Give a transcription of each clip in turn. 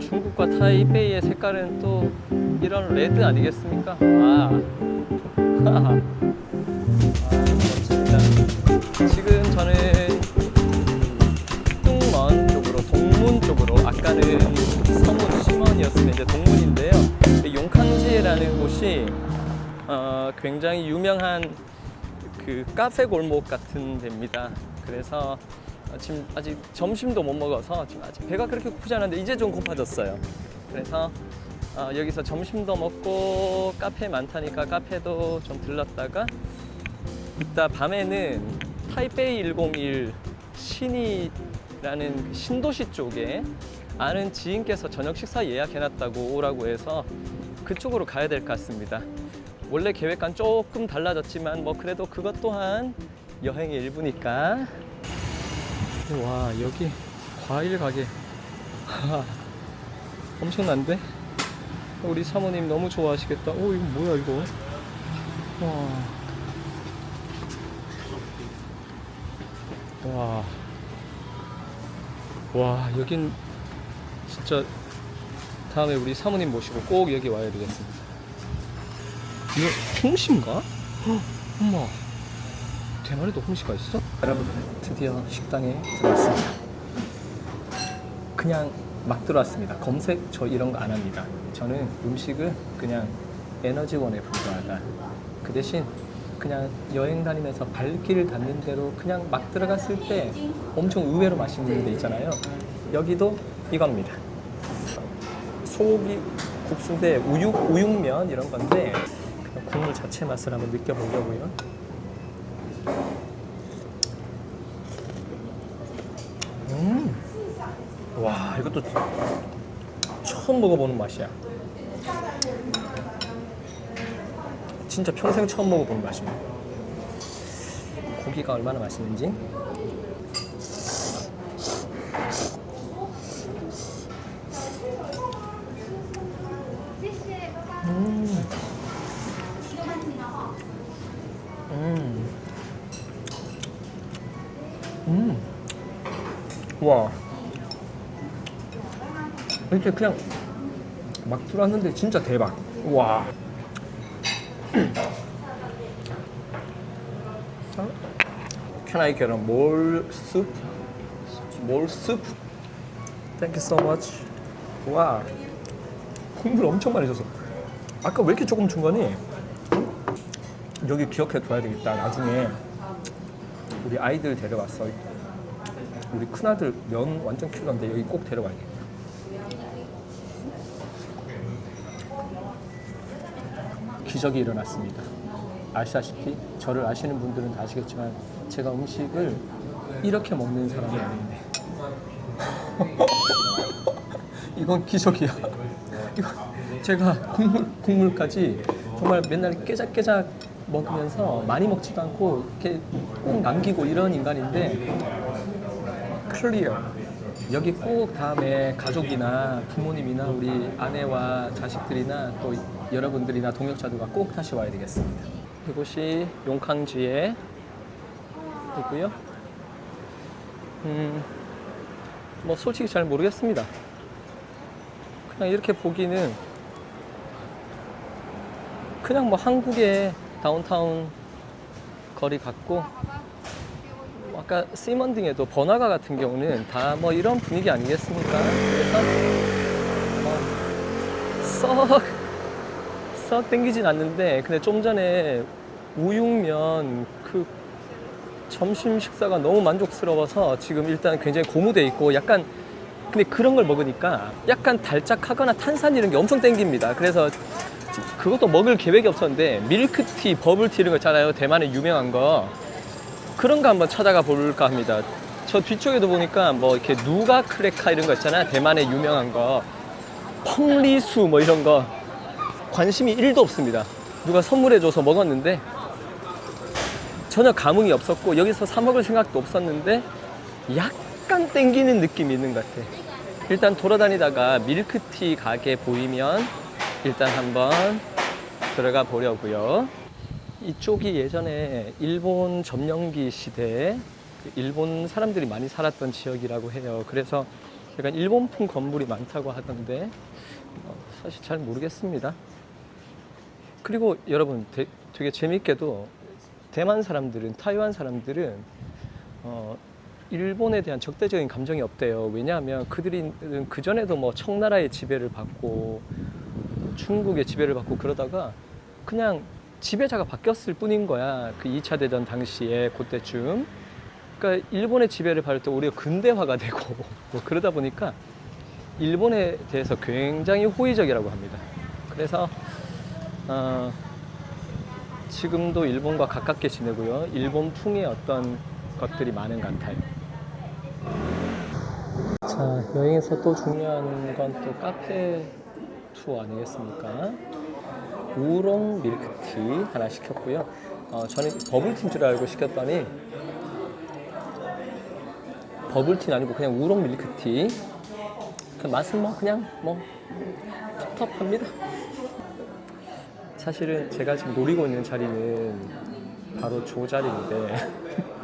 중국과 타이베이의 색깔은 또 이런 레드 아니겠습니까? 와. 아, 멋집니다. 지금 저는 뚱먼 쪽으로 동문 쪽으로 아까는 서문 심원이었으면 이제 동문인데요. 용캉지라는 곳이 어, 굉장히 유명한 그 카페 골목 같은 데입니다. 그래서 어, 지금 아직 점심도 못 먹어서 지금 아직 배가 그렇게 고프지 않은데 이제 좀 고파졌어요. 그래서 어, 여기서 점심도 먹고 카페 많다니까 카페도 좀 들렀다가 이따 밤에는 타이베이 101 신이라는 그 신도시 쪽에 아는 지인께서 저녁 식사 예약해놨다고 오라고 해서 그쪽으로 가야 될 것 같습니다. 원래 계획과는 조금 달라졌지만 뭐 그래도 그것 또한 여행의 일부니까. 와 여기 과일 가게 엄청난데? 우리 사모님 너무 좋아하시겠다. 오 이거 뭐야 이거? 와. 와. 와, 여긴 진짜 다음에 우리 사모님 모시고 꼭 여기 와야 되겠습니다. 이거 홍시인가? 헉, 엄마. 대만에도 홍시가 있어? 여러분, 드디어 식당에 들어왔습니다. 그냥 막 들어왔습니다. 검색 저 이런 거 안 합니다. 저는 음식은 그냥 에너지원에 불과하다. 그 대신 그냥 여행 다니면서 발길 닿는 대로 그냥 막 들어갔을 때 엄청 의외로 맛있는 데 있잖아요. 여기도 이겁니다. 소고기 국수인데 우육 우육면 이런 건데 국물 자체 맛을 한번 느껴보려고요. 와 이것도 처음 먹어보는 맛이야. 진짜 평생 처음 먹어보는 맛입니다. 고기가 얼마나 맛있는지. 이렇게 그냥 막 들어왔는데 진짜 대박. 와. Can I get a more soup? More soup? Thank you so much. 와. 국물 엄청 많이 줬어. 아까 왜 이렇게 조금 준 거니? 여기 기억해 둬야 되겠다. 나중에 우리 아이들 데려왔어. 우리 큰아들 면 완전 키우는데 여기 꼭 데려와야겠 기적이 일어났습니다. 아시다시피 저를 아시는 분들은 다 아시겠지만 제가 음식을 이렇게 먹는 사람이 아닌데 이건 기적이야. 제가 국물 국물까지 정말 맨날 깨작깨작 먹으면서 많이 먹지도 않고 이렇게 꼭 남기고 이런 인간인데 클리어. 여기 꼭 다음에 가족이나 부모님이나 우리 아내와 자식들이나 또 여러분들이나 동역자들과 꼭 다시 와야 되겠습니다. 이곳이 용캉지에 있고요. 음, 뭐 솔직히 잘 모르겠습니다. 그냥 이렇게 보기는 그냥 뭐 한국의 다운타운 거리 같고 뭐 아까 시먼딩에도 번화가 같은 경우는 다 뭐 이런 분위기 아니겠습니까? 그래서 뭐썩 썩 땡기진 않는데 근데 좀 전에 우육면 그 점심 식사가 너무 만족스러워서 지금 일단 굉장히 고무돼 있고 약간 근데 그런 걸 먹으니까 약간 달짝하거나 탄산 이런 게 엄청 땡깁니다. 그래서 그것도 먹을 계획이 없었는데 밀크티, 버블티 이런 거 있잖아요. 대만에 유명한 거 그런 거 한번 찾아가 볼까 합니다. 저 뒤쪽에도 보니까 뭐 이렇게 누가 크레카 이런 거 있잖아요. 대만에 유명한 거 펑리수 뭐 이런 거 관심이 1도 없습니다. 누가 선물해줘서 먹었는데 전혀 감흥이 없었고 여기서 사 먹을 생각도 없었는데 약간 땡기는 느낌이 있는 것 같아. 일단 돌아다니다가 밀크티 가게 보이면 일단 한번 들어가 보려고요. 이쪽이 예전에 일본 점령기 시대에 그 일본 사람들이 많이 살았던 지역이라고 해요. 그래서 약간 일본풍 건물이 많다고 하던데 어, 사실 잘 모르겠습니다. 그리고 여러분 되, 되게 재밌게도 대만 사람들은 타이완 사람들은 어, 일본에 대한 적대적인 감정이 없대요. 왜냐하면 그들이 그 전에도 뭐 청나라의 지배를 받고 중국의 지배를 받고 그러다가 그냥 지배자가 바뀌었을 뿐인 거야. 그 2차 대전 당시에 그때쯤. 그러니까 일본의 지배를 받을 때 오히려 근대화가 되고 뭐 그러다 보니까 일본에 대해서 굉장히 호의적이라고 합니다. 그래서 어, 지금도 일본과 가깝게 지내고요. 일본풍의 어떤 것들이 많은 것 같아요. 자, 여행에서 또 중요한 건 또 카페 투어 아니겠습니까? 우롱 밀크티 하나 시켰고요. 어, 저는 버블티인 줄 알고 시켰더니 버블티는 아니고 그냥 우롱 밀크티. 그 맛은 뭐 그냥 뭐 텁텁합니다. 사실은 제가 지금 노리고 있는 자리는 바로 저 자리인데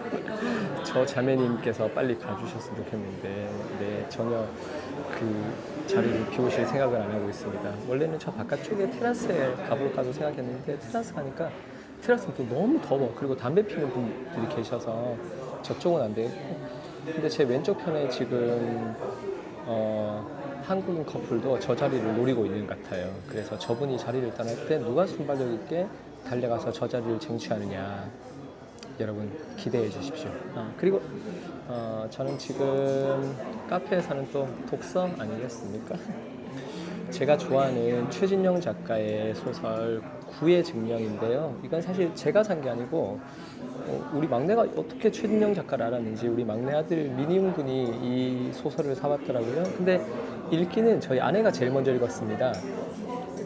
저 자매님께서 빨리 가주셨으면 좋겠는데 네 전혀 그 자리를 비우실 생각을 안 하고 있습니다. 원래는 저 바깥쪽에 테라스에 가볼까도 생각했는데 테라스 가니까 테라스는 또 너무 더워 그리고 담배 피는 분들이 계셔서 저쪽은 안 되겠고 근데 제 왼쪽 편에 지금 어, 한국인 커플도 저 자리를 노리고 있는 것 같아요. 그래서 저분이 자리를 떠날 때 누가 순발력 있게 달려가서 저 자리를 쟁취하느냐 여러분 기대해 주십시오. 아, 그리고 어, 저는 지금 카페에서는 또 독서 아니겠습니까? 제가 좋아하는 최진영 작가의 소설 구의 증명인데요. 이건 사실 제가 산 게 아니고 어, 우리 막내가 어떻게 최진영 작가를 알았는지 우리 막내 아들 민희웅 군이 이 소설을 사왔더라고요. 근데 읽기는 저희 아내가 제일 먼저 읽었습니다.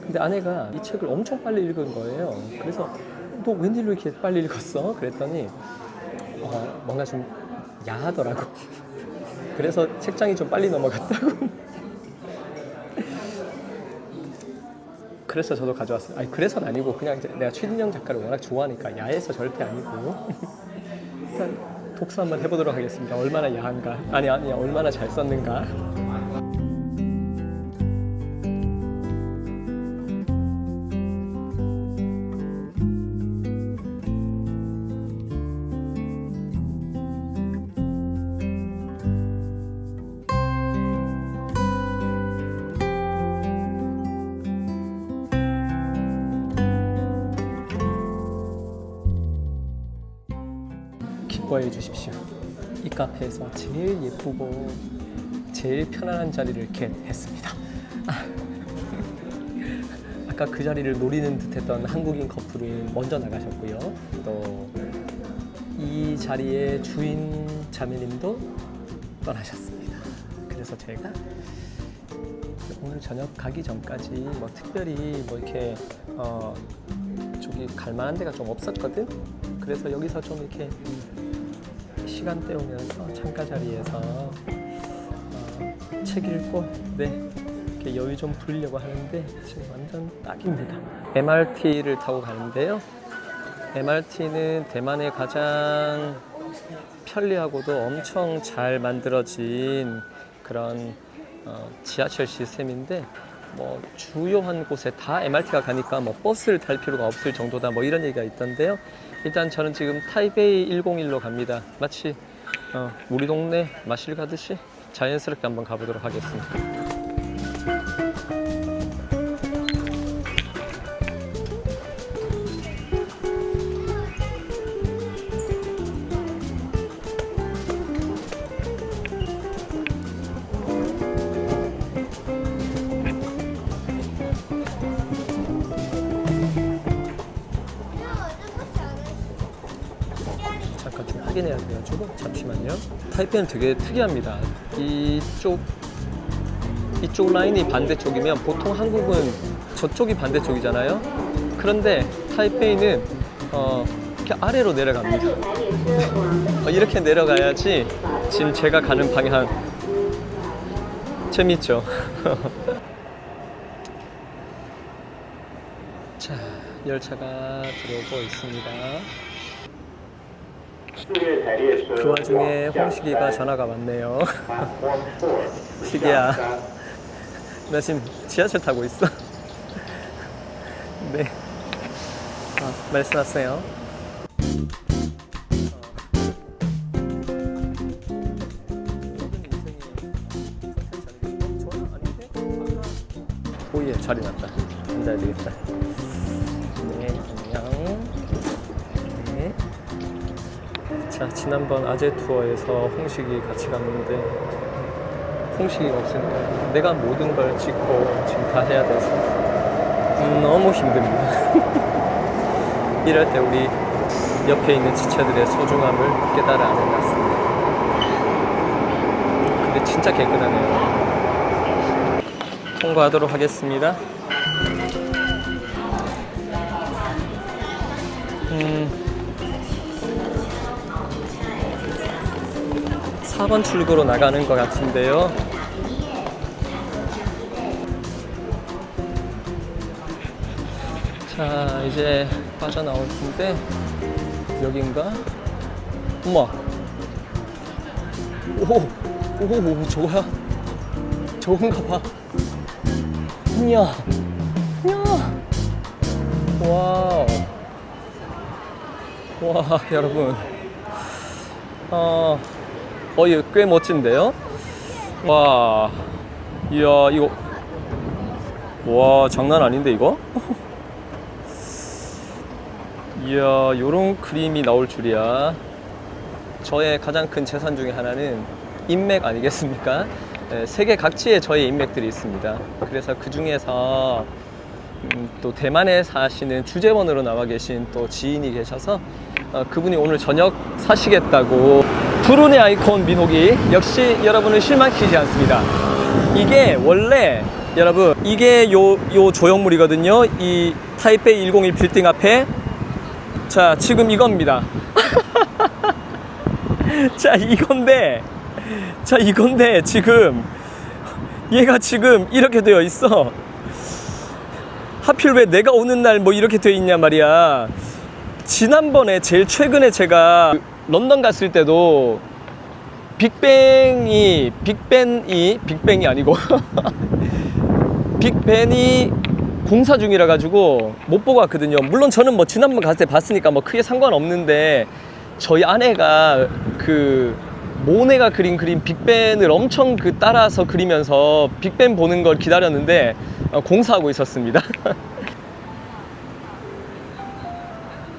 근데 아내가 이 책을 엄청 빨리 읽은 거예요. 그래서 너 웬일로 이렇게 빨리 읽었어? 그랬더니 어, 뭔가 좀 야하더라고. 그래서 책장이 좀 빨리 넘어갔다고. 그래서 저도 가져왔어요. 아니 그래서는 아니고 그냥 내가 최진영 작가를 워낙 좋아하니까 야해서 절대 아니고 일단 독서 한번 해보도록 하겠습니다. 얼마나 야한가? 아니 아니 얼마나 잘 썼는가? 기뻐해 주십시오. 이 카페에서 제일 예쁘고 제일 편안한 자리를 이렇게 했습니다. 아까 그 자리를 노리는 듯했던 한국인 커플은 먼저 나가셨고요. 또 이 자리의 주인 자매님도 떠나셨습니다. 그래서 제가 오늘 저녁 가기 전까지 뭐 특별히 뭐 이렇게 어 저기 갈 만한 데가 좀 없었거든. 그래서 여기서 좀 이렇게 시간 때우면서 창가 자리에서 어, 책 읽고 네 이렇게 여유 좀 부리려고 하는데 지금 완전 딱입니다. MRT를 타고 가는데요. MRT는 대만의 가장 편리하고도 엄청 잘 만들어진 그런 어, 지하철 시스템인데 뭐 주요한 곳에 다 MRT가 가니까 뭐 버스를 탈 필요가 없을 정도다 뭐 이런 얘기가 있던데요. 일단 저는 지금 타이베이 101로 갑니다. 마치 어, 우리 동네 마실 가듯이 자연스럽게 한번 가보도록 하겠습니다. 타이페이는 되게 특이합니다. 이쪽 이쪽 라인이 반대쪽이면 보통 한국은 저쪽이 반대쪽이잖아요. 그런데 타이페이는 어, 이렇게 아래로 내려갑니다. 어, 이렇게 내려가야지 지금 제가 가는 방향 재밌죠? 자, 열차가 들어오고 있습니다. 그 와중에 홍식이가 전화가 왔네요. 시기야, 나 지금 지하철 타고 있어. 네. 아, 말씀하세요. 오예 자리 났다. 앉아야 되겠다. 네, 안녕. 자, 지난번 아재 투어에서 홍식이 같이 갔는데 홍식이가 없으니까 내가 모든 걸 짓고 지금 다 해야 돼서 음, 너무 힘듭니다. 이럴 때 우리 옆에 있는 지체들의 소중함을 깨달아 아는 것 같습니다. 근데 진짜 깨끗하네요. 통과하도록 하겠습니다. 음, 4번 출구로 나가는 것 같은데요. 자, 이제 빠져나올 텐데, 여긴가? 엄마! 오! 오, 오, 저거야? 저건가 봐. 이야! 이야! 와우. 와, 여러분. 어, 어, 이거 꽤 멋진데요? 와, 이야, 이거. 와, 장난 아닌데, 이거? 이야, 요런 그림이 나올 줄이야. 저의 가장 큰 재산 중에 하나는 인맥 아니겠습니까? 예, 세계 각지에 저의 인맥들이 있습니다. 그래서 그 중에서 음, 또 대만에 사시는 주재원으로 나와 계신 또 지인이 계셔서 어, 그분이 오늘 저녁 사시겠다고 푸른의 아이콘 민호기 역시 여러분을 실망시키지 않습니다. 이게 원래 여러분 이게 요, 요 조형물이거든요. 이 타이페이 101 빌딩 앞에 자 지금 이겁니다. 자 이건데 자 이건데 지금 얘가 지금 이렇게 되어 있어. 하필 왜 내가 오는 날 뭐 이렇게 돼 있냐 말이야. 지난번에 제일 최근에 제가 런던 갔을 때도 빅뱅이 빅벤이 빅뱅이 아니고 빅벤이 공사 중이라 가지고 못 보고 왔거든요. 물론 저는 뭐 지난번 갔을 때 봤으니까 뭐 크게 상관없는데 저희 아내가 그 모네가 그린 그림 빅벤을 엄청 그 따라서 그리면서 빅벤 보는 걸 기다렸는데 어, 공사하고 있었습니다.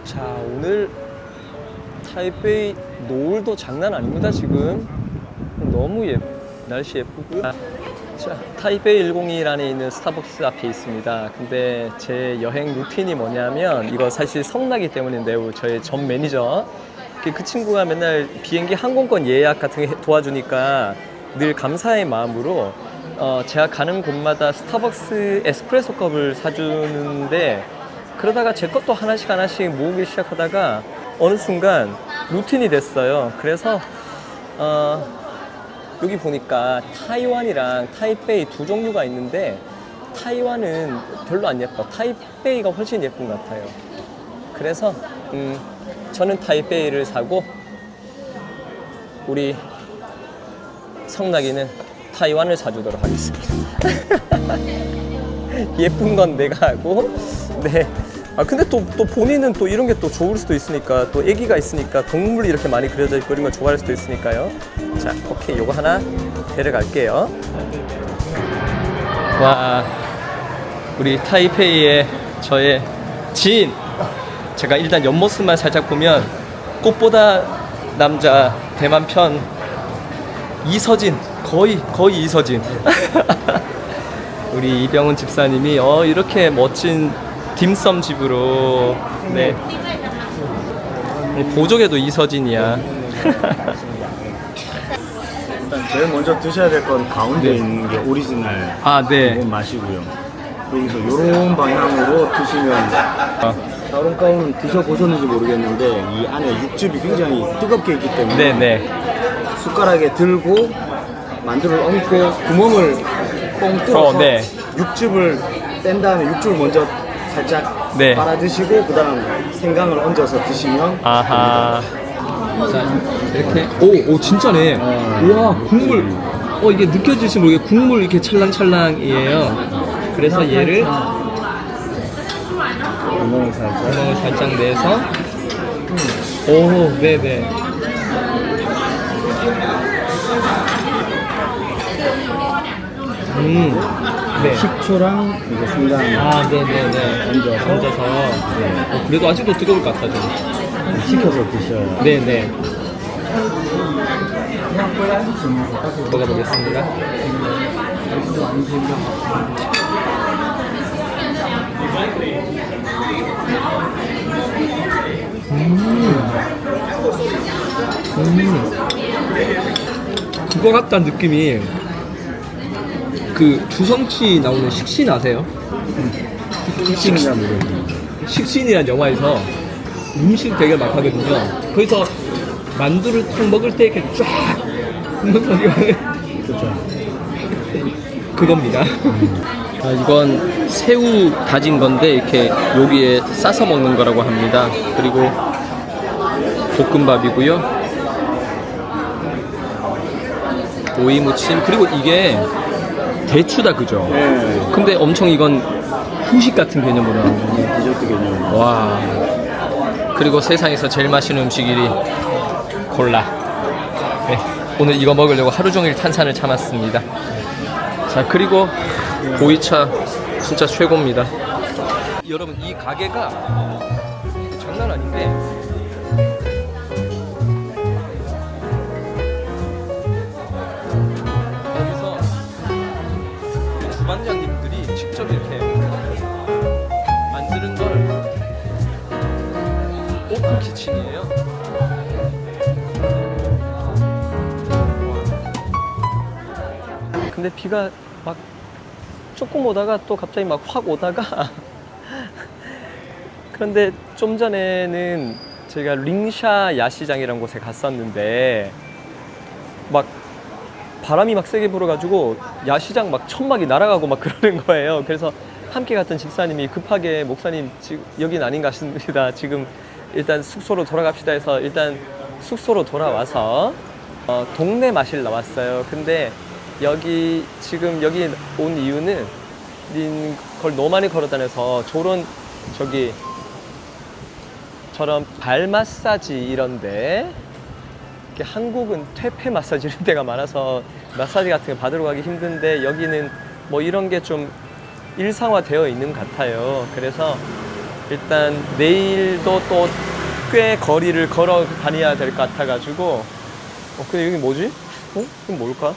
자 오늘 타이베이 노을도 장난 아닙니다 지금 너무 예 날씨 예쁘고요. 아, 자 타이베이 102 안에 있는 스타벅스 앞에 있습니다. 근데 제 여행 루틴이 뭐냐면 이거 사실 성나기 때문인데요. 저희 전 매니저 그- 그 친구가 맨날 비행기 항공권 예약 같은 거 해- 도와주니까 늘 감사의 마음으로 어, 제가 가는 곳마다 스타벅스 에스프레소 컵을 사주는데 그러다가 제 것도 하나씩 하나씩 모으기 시작하다가 어느 순간 루틴이 됐어요. 그래서 어, 여기 보니까 타이완이랑 타이베이 두 종류가 있는데 타이완은 별로 안 예뻐. 타이베이가 훨씬 예쁜 것 같아요. 그래서 음, 저는 타이베이를 사고 우리 성나기는 타이완을 사주도록 하겠습니다. 예쁜 건 내가 하고 네. 아 근데 또, 또 본인은 또 이런 게 또 좋을 수도 있으니까 또 애기가 있으니까 동물이 이렇게 많이 그려져 있고 이런 걸 좋아할 수도 있으니까요. 자, 오케이 요거 하나 데려갈게요. 와, 우리 타이페이의 저의 지인. 제가 일단 옆모습만 살짝 보면 꽃보다 남자 대만 편 이서진 거의 거의 이서진. 우리 이병훈 집사님이 어 이렇게 멋진 딤섬 집으로 네 보조개도 이서진이야. 일단 제일 먼저 드셔야 될 건 가운데 네. 있는 게 오리지널 아 네. 이건 마시고요. 여기서 이런 방향으로 드시면 다른 가운은 드셔보셨는지 모르겠는데 이 안에 육즙이 굉장히 뜨겁게 있기 때문에 네 네. 숟가락에 들고 만두를 얹고 구멍을 뻥 뚫어서 어, 네. 육즙을 뺀 다음에 육즙을 먼저 살짝 네. 빨아 드시고 그다음 생강을 얹어서 드시면 아하. 자, 이렇게. 오, 오, 진짜네. 우와, 국물. 어, 이게 느껴질지 모르게 국물 이렇게 찰랑찰랑이에요. 그래서 얘를 구멍을 살짝. 구멍을 살짝 내서. 오, 네네. 음, 네. 식초랑 이제 생강 아, 네네네. 얹어서 얹어서. 어, 그래도 아직도 뜨거울 것 같아, 좀. 식혀서 드셔요. 네네. 먹어보겠습니다. 음. 그거 같다는 느낌이 그 주성치 나오는 식신 아세요? 모르겠어요. 식신이란 영화에서 음식 되게 막 하거든요. 거기서 만두를 탁 먹을 때 이렇게 쫙 그렇죠. 그겁니다. 아, 이건 새우 다진 건데 이렇게 여기에 싸서 먹는 거라고 합니다. 그리고 볶음밥이고요. 오이 무침 그리고 이게 대추다 그죠? 네. 근데 엄청 이건 후식 같은 개념으로 나오는 거예요. 네, 디저트 개념. 와. 그리고 세상에서 제일 맛있는 음식 1위 콜라. 네. 오늘 이거 먹으려고 하루 종일 탄산을 참았습니다. 자, 그리고 보이차 진짜 최고입니다. 여러분, 이 가게가 주방장님들이 직접 이렇게 만드는 걸 오픈 키친이에요. 근데 비가 막 조금 오다가 또 갑자기 막 확 오다가 그런데 좀 전에는 저희가 링샤 야시장이라는 곳에 갔었는데 막 바람이 막 세게 불어가지고 야시장 막 천막이 날아가고 막 그러는 거예요. 그래서 함께 갔던 집사님이 급하게 목사님 지금 여긴 아닌 것 같습니다. 지금 일단 숙소로 돌아갑시다 해서 일단 숙소로 돌아와서 어, 동네 마실 나왔어요. 근데 여기 지금 여기 온 이유는 닌걸 너무 많이 걸어 다녀서 저런 저기 저런 발 마사지 이런데 한국은 퇴폐 마사지 이런 데가 많아서 마사지 같은 거 받으러 가기 힘든데 여기는 뭐 이런 게 좀 일상화되어 있는 것 같아요. 그래서 일단 내일도 또 꽤 거리를 걸어 다녀야 될 것 같아가지고 어 근데 여기 뭐지? 어? 이건 뭘까?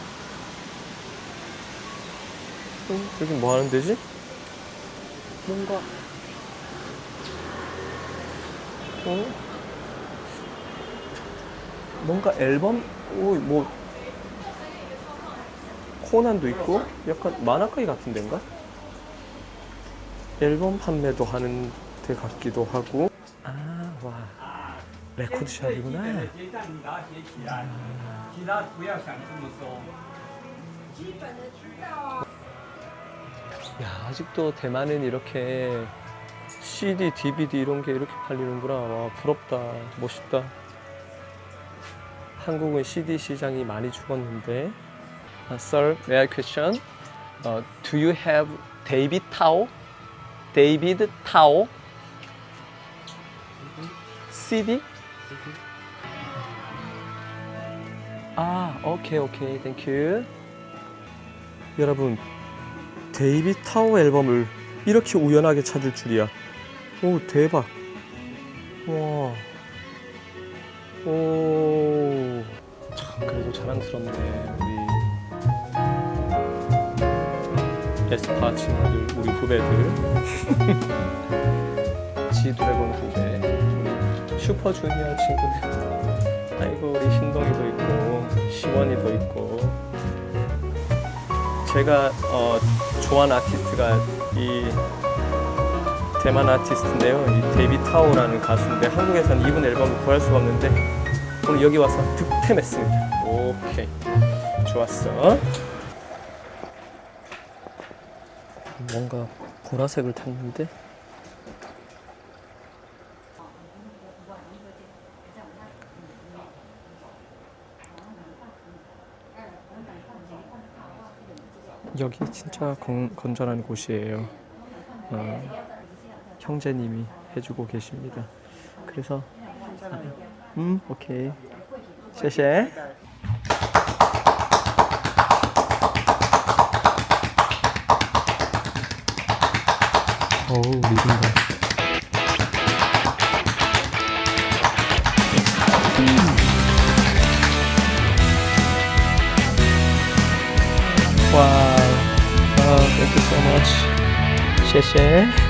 어, 여기 뭐 하는 데지? 뭔가 어? 뭔가 앨범? 뭐, 코난도 있고 약간 만화가이 같은 데인가? 앨범 판매도 하는 데 같기도 하고. 아 와. 레코드샵이구나. 아. 음. 야 아직도 대만은 이렇게 CD, DVD 이런 게 이렇게 팔리는구나. 와 부럽다. 멋있다. 한국은 CD 시장이 많이 죽었는데 uh, Sir, may I question? Uh, do you have David Tao? David Tao? CD? 아, 오케이, 오케이, 땡큐. 여러분, 데이비 타오 앨범을 이렇게 우연하게 찾을 줄이야. 오, 대박. 와. 오. 참, 그래도 자랑스럽네. 우리 에스파 친구들, 우리 후배들. 지드래곤 후배. 우리 슈퍼주니어 친구들. 아이고, 우리 신동이도 있고, 시원이도 있고. 제가 어, 좋아하는 아티스트가 이 대만 아티스트인데요. 이 데이비 타오라는 가수인데 한국에서는 이분 앨범을 구할 수가 없는데 오늘 여기 와서 득템했습니다. 오케이. 좋았어. 뭔가 보라색을 탔는데? 여기 진짜 건, 건전한 곳이에요. 어, 형제님이 해주고 계십니다. 그래서 음 오케이. 谢谢。 어우 미친다 와우 wow. oh, thank you so much 谢谢